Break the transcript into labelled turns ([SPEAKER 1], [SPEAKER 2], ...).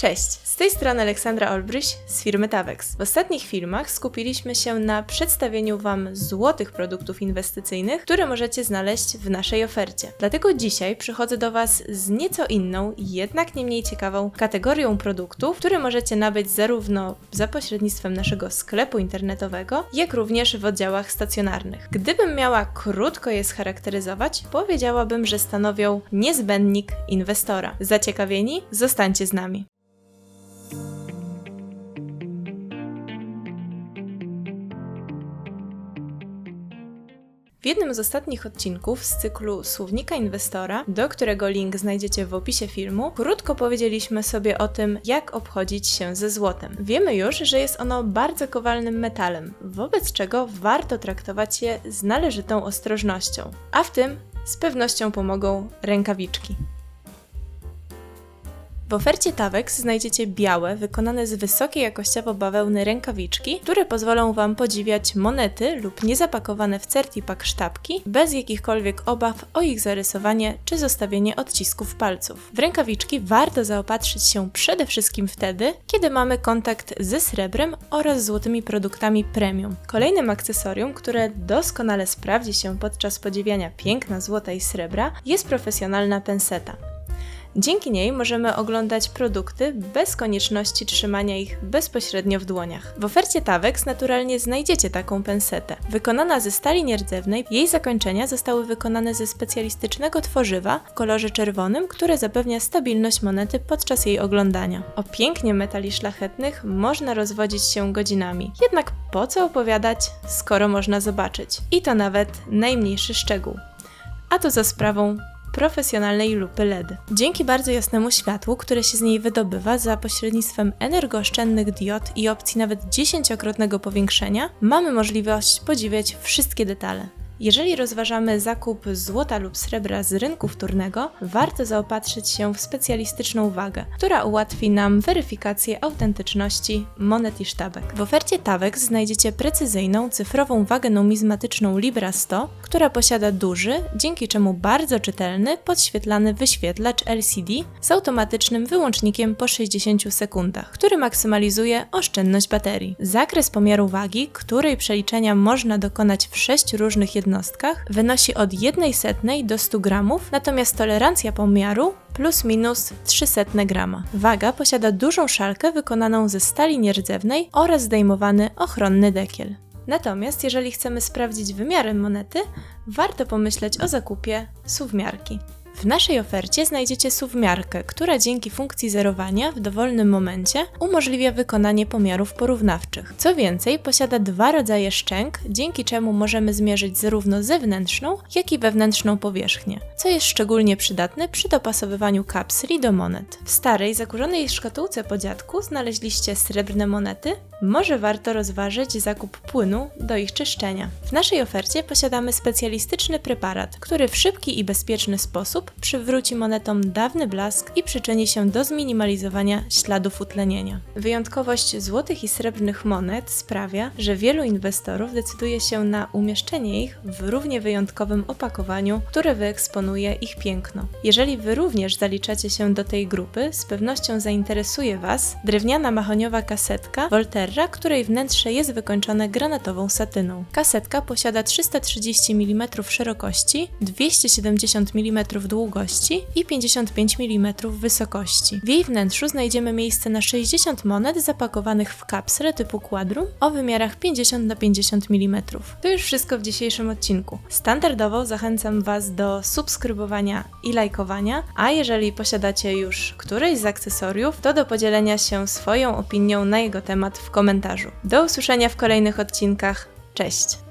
[SPEAKER 1] Cześć, z tej strony Aleksandra Olbryś z firmy Tavex. W ostatnich filmach skupiliśmy się na przedstawieniu Wam złotych produktów inwestycyjnych, które możecie znaleźć w naszej ofercie. Dlatego dzisiaj przychodzę do Was z nieco inną, jednak nie mniej ciekawą kategorią produktów, które możecie nabyć zarówno za pośrednictwem naszego sklepu internetowego, jak również w oddziałach stacjonarnych. Gdybym miała krótko je scharakteryzować, powiedziałabym, że stanowią niezbędnik inwestora. Zaciekawieni? Zostańcie z nami. W jednym z ostatnich odcinków z cyklu Słownika Inwestora, do którego link znajdziecie w opisie filmu, krótko powiedzieliśmy sobie o tym, jak obchodzić się ze złotem. Wiemy już, że jest ono bardzo kowalnym metalem, wobec czego warto traktować je z należytą ostrożnością. A w tym z pewnością pomogą rękawiczki. W ofercie Tavex znajdziecie białe, wykonane z wysokiej jakościowo bawełny rękawiczki, które pozwolą Wam podziwiać monety lub niezapakowane w certipak sztabki bez jakichkolwiek obaw o ich zarysowanie czy zostawienie odcisków palców. W rękawiczki warto zaopatrzyć się przede wszystkim wtedy, kiedy mamy kontakt ze srebrem oraz złotymi produktami premium. Kolejnym akcesorium, które doskonale sprawdzi się podczas podziwiania piękna złota i srebra, jest profesjonalna penseta. Dzięki niej możemy oglądać produkty bez konieczności trzymania ich bezpośrednio w dłoniach. W ofercie Tavex naturalnie znajdziecie taką pensetę. Wykonana ze stali nierdzewnej, jej zakończenia zostały wykonane ze specjalistycznego tworzywa w kolorze czerwonym, które zapewnia stabilność monety podczas jej oglądania. O pięknie metali szlachetnych można rozwodzić się godzinami. Jednak po co opowiadać, skoro można zobaczyć? I to nawet najmniejszy szczegół. A to za sprawą profesjonalnej lupy LED. Dzięki bardzo jasnemu światłu, które się z niej wydobywa za pośrednictwem energooszczędnych diod i opcji nawet dziesięciokrotnego powiększenia, mamy możliwość podziwiać wszystkie detale. Jeżeli rozważamy zakup złota lub srebra z rynku wtórnego, warto zaopatrzyć się w specjalistyczną wagę, która ułatwi nam weryfikację autentyczności monet i sztabek. W ofercie Tavex znajdziecie precyzyjną cyfrową wagę numizmatyczną Libra 100, która posiada duży, dzięki czemu bardzo czytelny, podświetlany wyświetlacz LCD z automatycznym wyłącznikiem po 60 sekundach, który maksymalizuje oszczędność baterii. Zakres pomiaru wagi, której przeliczenia można dokonać w 6 różnych jednostkach, jednostkach wynosi od 1 setnej do 100 gramów, natomiast tolerancja pomiaru plus minus 300 grama. Waga posiada dużą szalkę wykonaną ze stali nierdzewnej oraz zdejmowany ochronny dekiel. Natomiast jeżeli chcemy sprawdzić wymiary monety, warto pomyśleć o zakupie suwmiarki. W naszej ofercie znajdziecie suwmiarkę, która dzięki funkcji zerowania w dowolnym momencie umożliwia wykonanie pomiarów porównawczych. Co więcej, posiada dwa rodzaje szczęk, dzięki czemu możemy zmierzyć zarówno zewnętrzną, jak i wewnętrzną powierzchnię, co jest szczególnie przydatne przy dopasowywaniu kapsli do monet. W starej, zakurzonej szkatułce po dziadku znaleźliście srebrne monety, może warto rozważyć zakup płynu do ich czyszczenia. W naszej ofercie posiadamy specjalistyczny preparat, który w szybki i bezpieczny sposób przywróci monetom dawny blask i przyczyni się do zminimalizowania śladów utlenienia. Wyjątkowość złotych i srebrnych monet sprawia, że wielu inwestorów decyduje się na umieszczenie ich w równie wyjątkowym opakowaniu, które wyeksponuje ich piękno. Jeżeli Wy również zaliczacie się do tej grupy, z pewnością zainteresuje Was drewniana mahoniowa kasetka Voltaire której wnętrze jest wykończone granatową satyną. Kasetka posiada 330 mm szerokości, 270 mm długości i 55 mm wysokości. W jej wnętrzu znajdziemy miejsce na 60 monet zapakowanych w kapsle typu quadrum o wymiarach 50 na 50 mm. To już wszystko w dzisiejszym odcinku. Standardowo zachęcam Was do subskrybowania i lajkowania, a jeżeli posiadacie już któreś z akcesoriów, to do podzielenia się swoją opinią na jego temat w komentarzu. Do usłyszenia w kolejnych odcinkach. Cześć!